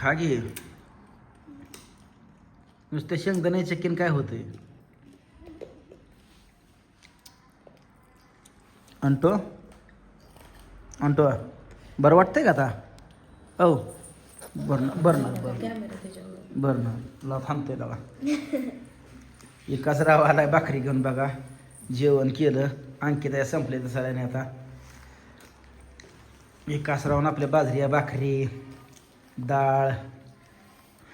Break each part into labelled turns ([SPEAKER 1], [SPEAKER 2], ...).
[SPEAKER 1] खा घे नुसतं शेंगदाणे चिकन काय होते? अंटो? अंटो बरं वाटतंय का आता? हो बरं ना बरं ना बरं बरं ना ला थांबतोय दादा एकाच राव आलाय भाकरी घेऊन बघा. जेवण केलं आणखी त्या संपले तर सगळ्यांनी आता. एकाच राहून आपल्या बाजरी भाकरी. डाळ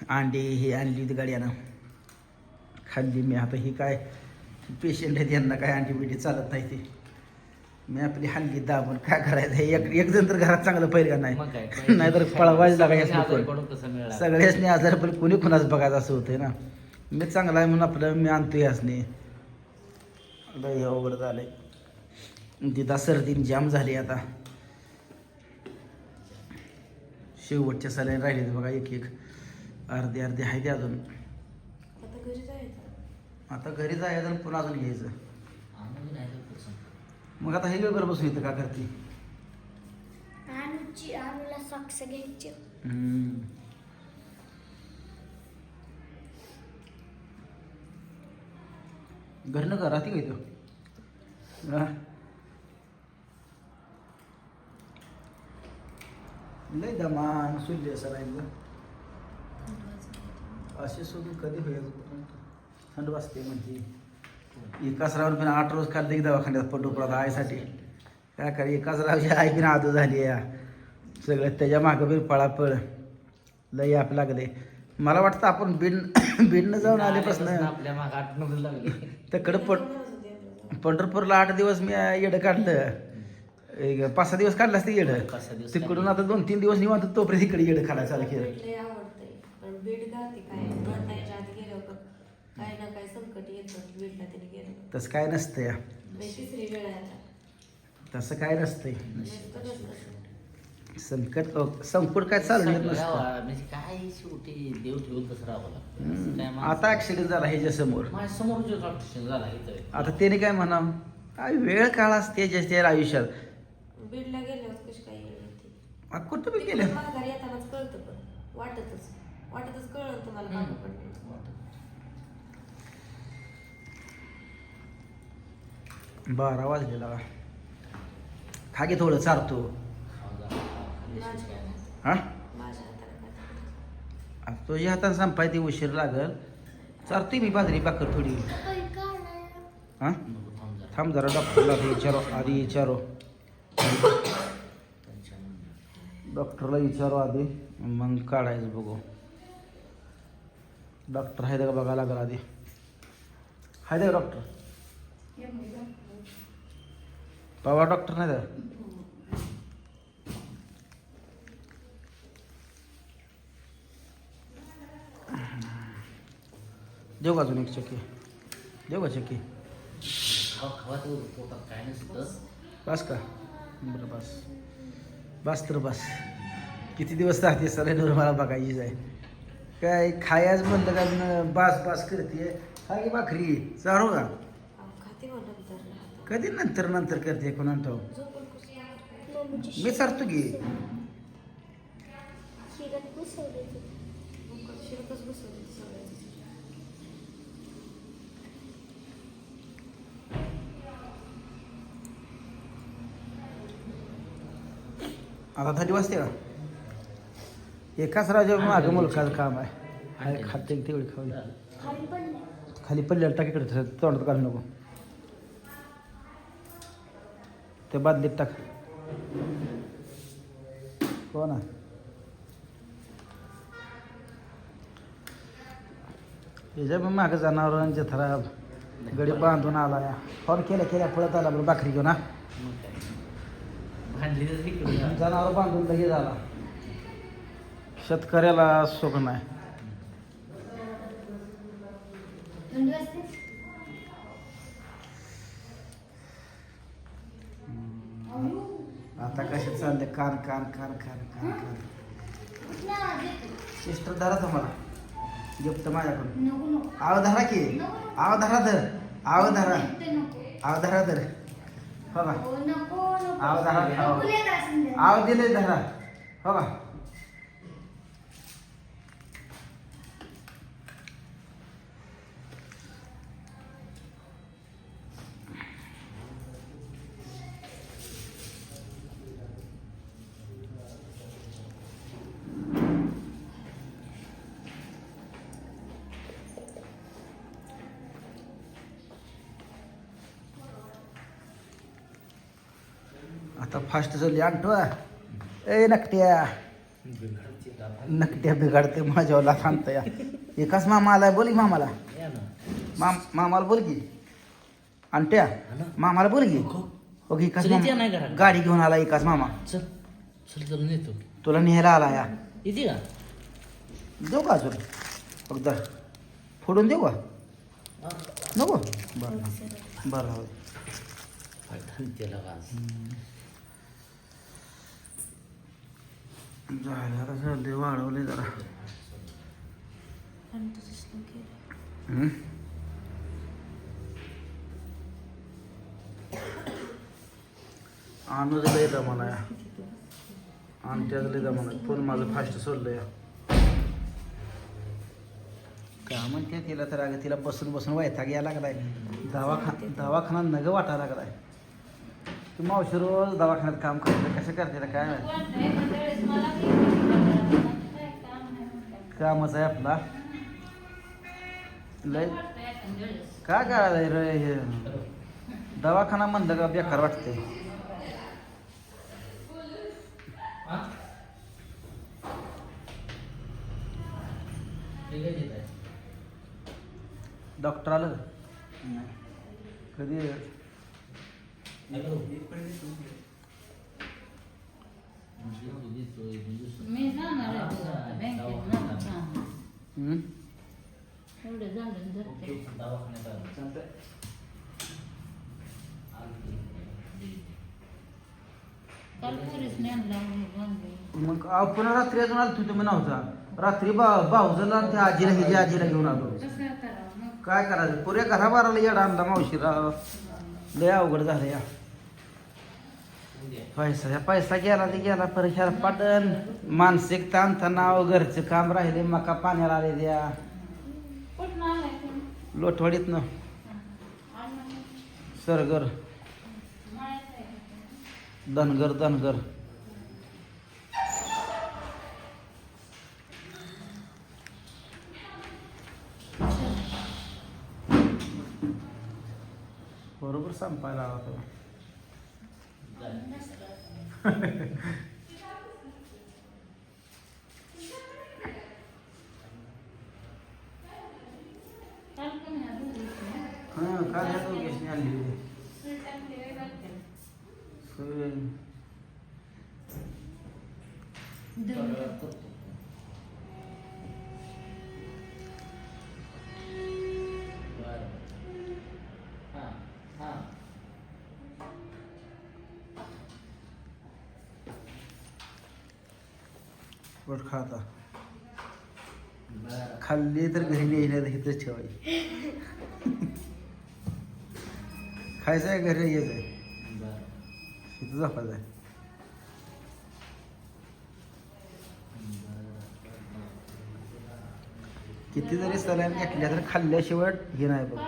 [SPEAKER 1] अंडी ही आणली होती गाड्यानं. खाल्ली मी. आता ही काय पेशंट आहेत यांना काय अंडी बिडी चालत नाही ते. मी आपली हल्ली दाबून काय करायचं? एक एक जण तर घरात चांगलं पहिलं का नाही? नाहीतर पळवायला लागायचं सगळ्यासनी आजार पण कोणी कुणाच बघायचं असं होतंय ना? मी चांगला आहे म्हणून आपलं मी आणतो यासनी. लय अवघड झालंय. तिथं सर्दीन जाम झाली आता. शेवटच्या साल्याने राहिले बघा एक एक अर्धे अर्धे आहे ते अजून.
[SPEAKER 2] आता घरी जायचं
[SPEAKER 1] आता घरी जायचं आणि पुन्हा अजून घ्यायचं. मग आता हे बरोबर बसून येतं का करते?
[SPEAKER 3] अनुची अनुला सॉक्स घ्यायचे.
[SPEAKER 1] घरनं राहते काय तो हा? लय दमान सुल्ले असं राहिलं असे सोडून कधी होईल? थंड वाजते म्हणजे एकाच राहून पण आठ रोज खाल्ले की दवाखान्यात पडू पडत आईसाठी. काय करे एकाच रावची आई बिन आदू झाली या. सगळं त्याच्या मागं बी पळापळ. लय आप लागले. मला वाटतं आपण बीड बीडनं जाऊन आल्यापासून
[SPEAKER 4] आपल्या माग आठ लागले.
[SPEAKER 1] तिकडं पण पंढरपूरला आठ दिवस मी येडं काढलं. एक पाच सहा दिवस काढलं असतं येडं.
[SPEAKER 4] पाच सहा दिवस
[SPEAKER 1] तिकडून आता दोन तीन दिवस निवांत तोपर्यंत इकडे येडं खायला चालू केलं.
[SPEAKER 2] आवडतंय. पण गाते काय? पण ना संकट येतं. त्याने गेलं.
[SPEAKER 1] तसं काय नसतं या.
[SPEAKER 2] लय तिसरी वेळ आहे आता.
[SPEAKER 1] तसं काय नसतंय.
[SPEAKER 2] नुसतं नसतं.
[SPEAKER 1] संकट अ, संकट काय चालू येत नसतं.
[SPEAKER 4] म्हणजे काय शेवटी देव ठेवून तसं राहावं लागतं? असं
[SPEAKER 1] हम्म.
[SPEAKER 4] काय माणसं-
[SPEAKER 1] आता ऍक्सिडेंट झाला ह्याच्या समोर.
[SPEAKER 4] माझ्यासमोर जो झाला इथं.
[SPEAKER 1] आता त्याने काय म्हणा काय वेळ काळ असते ज्याच्या आयुष्यात.
[SPEAKER 2] बीडला गेल्यावर कशी काय येईल येते
[SPEAKER 1] आ, कुठं बी गेलं
[SPEAKER 2] माघारी येतानाच कळतं पण. वाटतच. वाटतच कळलं तुम्हाला मागं पडलं
[SPEAKER 1] बारा वाजलेला. का खा घे थोडं चारतो.
[SPEAKER 2] माझ्या
[SPEAKER 1] हा?
[SPEAKER 2] माझ्या हाताला काय
[SPEAKER 1] आता तुझ्या हातात संपाय ती उशीर लागल. चारतोय मी बाजरी बाकर थोडी. हा
[SPEAKER 4] थांब जरा.
[SPEAKER 1] थांब जरा डॉक्टरला आधी विचारो आधी विचारो. डॉक्टरला विचारो आधी. मग काढायचं बघू. डॉक्टर आहे का बघायला लागला आधी? आहे का डॉक्टर? पवार डॉक्टर नाही का देऊ का अजून एक चक्की? देऊ का चक्की? बस का? बरं बस. बस तर बस. किती दिवस राहते सरायवर मला बघायचीच आहे काय खायच म्हणलं का बास बास करते. हा की भाकरी? चारू का?
[SPEAKER 2] हो नंतर
[SPEAKER 1] कधी नंतर नंतर करते कोणा ठाऊ
[SPEAKER 2] कसं
[SPEAKER 1] मी चारतो की.
[SPEAKER 3] शिरत
[SPEAKER 1] आता थंडी वाजते का? एकाच राजा मागं मुलकाचं काम आहे. काय खाते तेवढी खाऊ
[SPEAKER 3] खाली. पडले
[SPEAKER 1] पडलेलं टाकीकडे तोंडात काढू नको. ते बादलीत टाक. हो ना. याच्या पण मागं जनावरांचे थराब गडी बांधून आला या फोन केल्या केल्या पळत आला बरं बाकरी घेऊन हा
[SPEAKER 4] मग काय भांडली तर इकडे जा.
[SPEAKER 1] जनावर बांधून आला शेतकऱ्याला सुख नाही. आता कसे चालले? कान कान कान कान कान कान. सिस्टर धरा तुम्हाला गिफ्ट माझ्याकडून. आव धरा की. आव धरा धर. आव धरा. आव धरा धर. हो का? आव धरा. आव दिले धरा हो का? आता फास्ट आणतो हा. ए नकट्या नकट्या बिघडते माझ्यावरला थांबतं या एकाच मामा आलाय बोल की मामाला
[SPEAKER 4] या
[SPEAKER 1] माम मामाला बोल की आणट्या
[SPEAKER 4] ना.
[SPEAKER 1] मामाला बोल की ओके एकाच मामा. गाडी घेऊन आला एकाच मामा
[SPEAKER 4] चल चल चल
[SPEAKER 1] तुला न्यायला आला या
[SPEAKER 4] येते का
[SPEAKER 1] देऊ का अजून फक्त फोडून देऊ का नको बरं बरं हो
[SPEAKER 4] त्याला आज
[SPEAKER 1] झालं वाढवले जरा.
[SPEAKER 2] आणि तसंच केलं
[SPEAKER 1] हम्म. अनुज लय दमाना या आणि त्याचं लय दमाना फोन माझं फास्ट सोडलं या. का म्हणते तिला तर अगं तिला बसून बसून वैताग यायला लागलाय. दवाखाना दवाखाना नग वाटायला लागलाय. तू मावशी रोज दवाखान्यात काम करते. कसं करते काय माहीत. कामच आहे आपला लय काय काय रे हे? दवाखाना म्हणलं का बेकार वाटते डॉक्टर आलं का? कधी.
[SPEAKER 5] मी जाणार आहे बँकेत ना.
[SPEAKER 1] हम्म?
[SPEAKER 5] एवढं झालं काल आणला
[SPEAKER 1] मग अहो, पुन्हा रात्री अजून आलो तुम्ही नव्हता रात्री बा भाऊजला आणि त्या आजीला हिच्या आजीला घेऊन आलो
[SPEAKER 5] कसं करावं मग?
[SPEAKER 1] काय करायचं पुऱ्या घराबाराला येडा आणला मावशीला लय अवघड झालं या पैसा पैसा गेला ते गेला परत ह्याला पाटण मानसिक ताण तणाव घरचं काम राहिले मका पाण्याला आले द्या? लोटवाडीतनं
[SPEAKER 5] आणलं.
[SPEAKER 1] सरगर? धनगर धनगर बरोबर संपायला आला तो
[SPEAKER 5] काल पण ह्या दोघींनी
[SPEAKER 1] हां काय ह्या दोघीसनी आणली होती.
[SPEAKER 5] सुई टाकली वेगळं केलं.
[SPEAKER 1] सोय.
[SPEAKER 5] दोन.
[SPEAKER 4] करतो. बरं.
[SPEAKER 1] पोट खाता.
[SPEAKER 4] बरं.
[SPEAKER 1] खाल्ली तर घरी नाही तर इथंच ठेवायची. खायचं आहे घरी? यायचं आहे इथं झोपायचं आहे. किती जरी सलाईन घेतल्या तर खाल्ल्याशिवाय हे नाही बघ.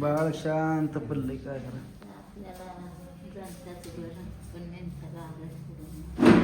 [SPEAKER 5] बाळ
[SPEAKER 1] शांत पडलंय काय करा